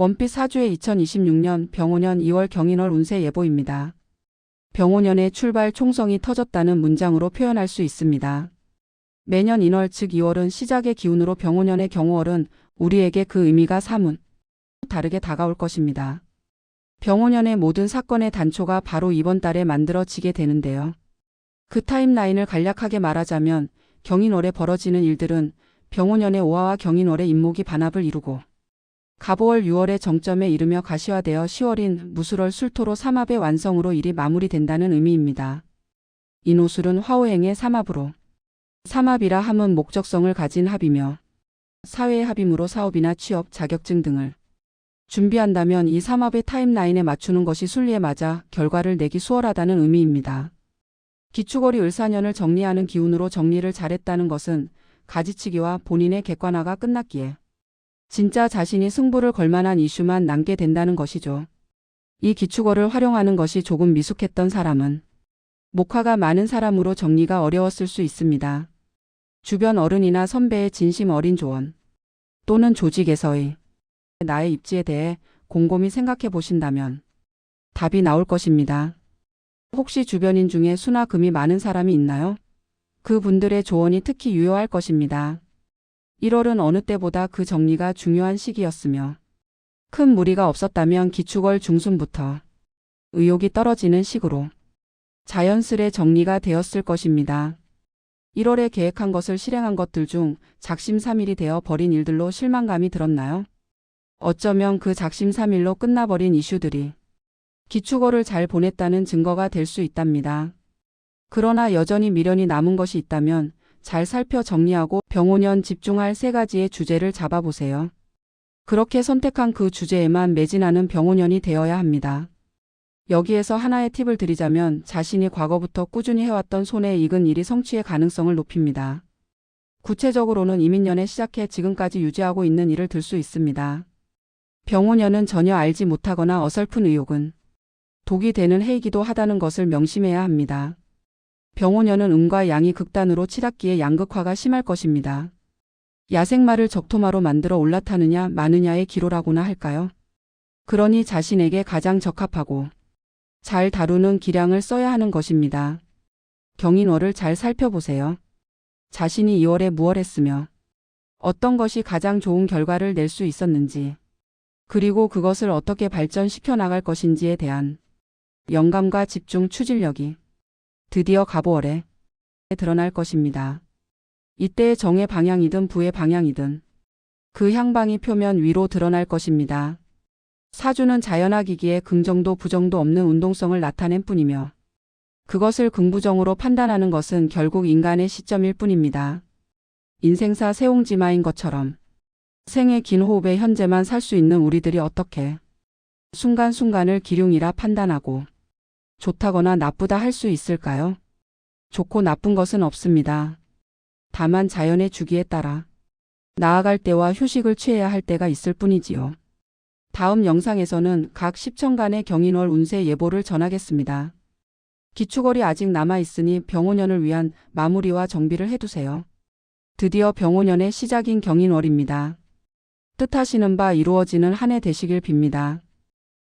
원빛 사주의 2026년 병오년 2월 경인월 운세 예보입니다. 병오년의 출발 총성이 터졌다는 문장으로 표현할 수 있습니다. 매년 인월 즉 2월은 시작의 기운으로 병오년의 경우월은 우리에게 그 의미가 사문 다르게 다가올 것입니다. 병오년의 모든 사건의 단초가 바로 이번 달에 만들어지게 되는데요. 그 타임라인을 간략하게 말하자면 경인월에 벌어지는 일들은 병오년의 오화와 경인월의 인목이 반합을 이루고 갑오월 6월의 정점에 이르며 가시화되어 10월인 무술월 술토로 삼합의 완성으로 일이 마무리된다는 의미입니다. 인호술은 화오행의 삼합으로 삼합이라 함은 목적성을 가진 합이며 사회의 합임으로 사업이나 취업, 자격증 등을 준비한다면 이 삼합의 타임라인에 맞추는 것이 순리에 맞아 결과를 내기 수월하다는 의미입니다. 기축월이 을사년을 정리하는 기운으로 정리를 잘했다는 것은 가지치기와 본인의 객관화가 끝났기에 진짜 자신이 승부를 걸 만한 이슈만 남게 된다는 것이죠. 이 기축어를 활용하는 것이 조금 미숙했던 사람은 목화가 많은 사람으로 정리가 어려웠을 수 있습니다. 주변 어른이나 선배의 진심 어린 조언 또는 조직에서의 나의 입지에 대해 곰곰이 생각해 보신다면 답이 나올 것입니다. 혹시 주변인 중에 수나 금이 많은 사람이 있나요? 그 분들의 조언이 특히 유효할 것입니다. 1월은 어느 때보다 그 정리가 중요한 시기였으며 큰 무리가 없었다면 기축월 중순부터 의욕이 떨어지는 식으로 자연스레 정리가 되었을 것입니다. 1월에 계획한 것을 실행한 것들 중 작심삼일이 되어 버린 일들로 실망감이 들었나요? 어쩌면 그 작심삼일로 끝나버린 이슈들이 기축월을 잘 보냈다는 증거가 될 수 있답니다. 그러나 여전히 미련이 남은 것이 있다면 잘 살펴 정리하고 병오년 집중할 세 가지의 주제를 잡아보세요. 그렇게 선택한 그 주제에만 매진하는 병오년이 되어야 합니다. 여기에서 하나의 팁을 드리자면 자신이 과거부터 꾸준히 해왔던 손에 익은 일이 성취의 가능성을 높입니다. 구체적으로는 이민년에 시작해 지금까지 유지하고 있는 일을 들 수 있습니다. 병오년은 전혀 알지 못하거나 어설픈 의욕은 독이 되는 해이기도 하다는 것을 명심해야 합니다. 병오년은 음과 양이 극단으로 치닫기에 양극화가 심할 것입니다. 야생마를 적토마로 만들어 올라타느냐 마느냐의 기로라고나 할까요? 그러니 자신에게 가장 적합하고 잘 다루는 기량을 써야 하는 것입니다. 경인월을 잘 살펴보세요. 자신이 2월에 무얼 했으며 어떤 것이 가장 좋은 결과를 낼 수 있었는지 그리고 그것을 어떻게 발전시켜 나갈 것인지에 대한 영감과 집중 추진력이 드디어 가보월에 드러날 것입니다. 이때의 정의 방향이든 부의 방향이든 그 향방이 표면 위로 드러날 것입니다. 사주는 자연학이기에 긍정도 부정도 없는 운동성을 나타낸 뿐이며 그것을 긍부정으로 판단하는 것은 결국 인간의 시점일 뿐입니다. 인생사 세옹지마인 것처럼 생의 긴 호흡에 현재만 살 수 있는 우리들이 어떻게 순간순간을 기륭이라 판단하고 좋다거나 나쁘다 할 수 있을까요? 좋고 나쁜 것은 없습니다. 다만 자연의 주기에 따라 나아갈 때와 휴식을 취해야 할 때가 있을 뿐이지요. 다음 영상에서는 각 10천간의 경인월 운세 예보를 전하겠습니다. 기축월이 아직 남아있으니 병오년을 위한 마무리와 정비를 해두세요. 드디어 병오년의 시작인 경인월입니다. 뜻하시는 바 이루어지는 한 해 되시길 빕니다.